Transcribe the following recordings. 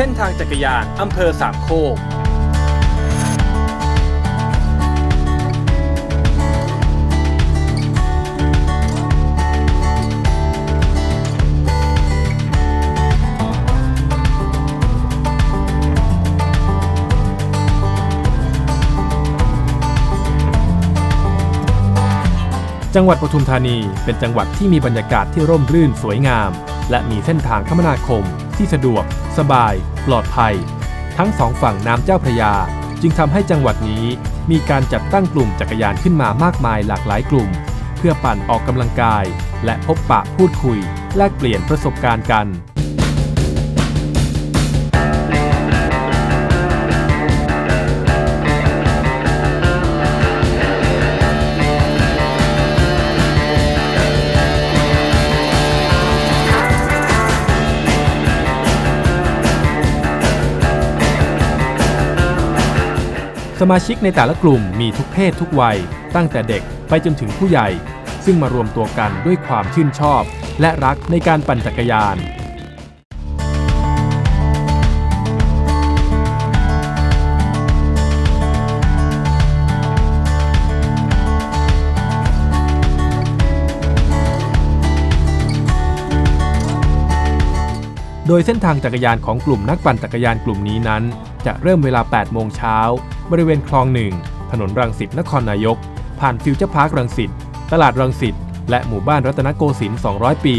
เส้นทางจักรยานอำเภอสามโคกจังหวัดปทุมธานีเป็นจังหวัดที่มีบรรยากาศที่ร่มรื่นสวยงาม และมีเส้นทางคมนาคม ที่สะดวก สบาย ปลอดภัย ทั้งสองฝั่งน้ำเจ้าพระยา จึงทำให้จังหวัดนี้มีการจัดตั้งกลุ่มจักรยานขึ้นมามากมายหลากหลายกลุ่ม เพื่อปั่นออกกำลังกาย และพบปะพูดคุย แลกเปลี่ยนประสบการณ์กัน สมาชิกในแต่ละกลุ่มมีทุกเพศทุกวัย ตั้งแต่เด็กไปจนถึงผู้ใหญ่ ซึ่งมารวมตัวกันด้วยความชื่นชอบ และรักในการปั่นจักรยาน โดยเส้นทางจักรยานของกลุ่มนักปั่นจักรยานกลุ่มนี้นั้น จะเริ่มเวลา 8 โมงเช้า บริเวณคลองหนึ่ง ถนนรังสิตนครนายก ผ่านฟิวเจอร์พาร์ครังสิต ตลาดรังสิต และหมู่บ้านรัตนโกสินทร์ 200 ปี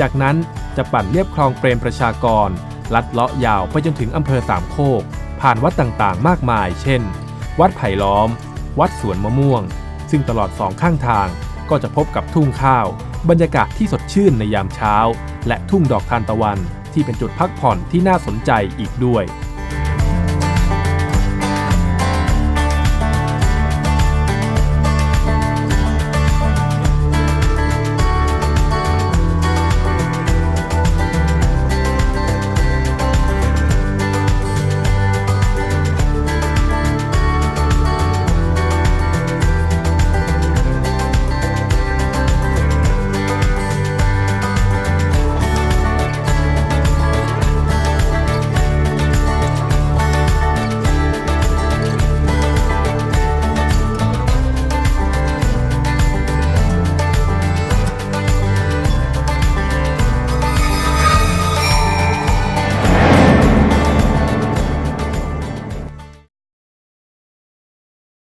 จากนั้นจะปั่นเลียบคลองเปรมประชากร ลัดเลาะยาวไปจนถึงอำเภอสามโคก ผ่านวัดต่างๆ มากมาย เช่น วัดไผ่ล้อม วัดสวนมะม่วง ซึ่งตลอดสองข้างทางก็จะพบกับทุ่งข้าว บรรยากาศที่สดชื่นในยามเช้า และทุ่งดอกทานตะวัน ที่เป็นจุดพักผ่อนที่น่าสนใจอีกด้วย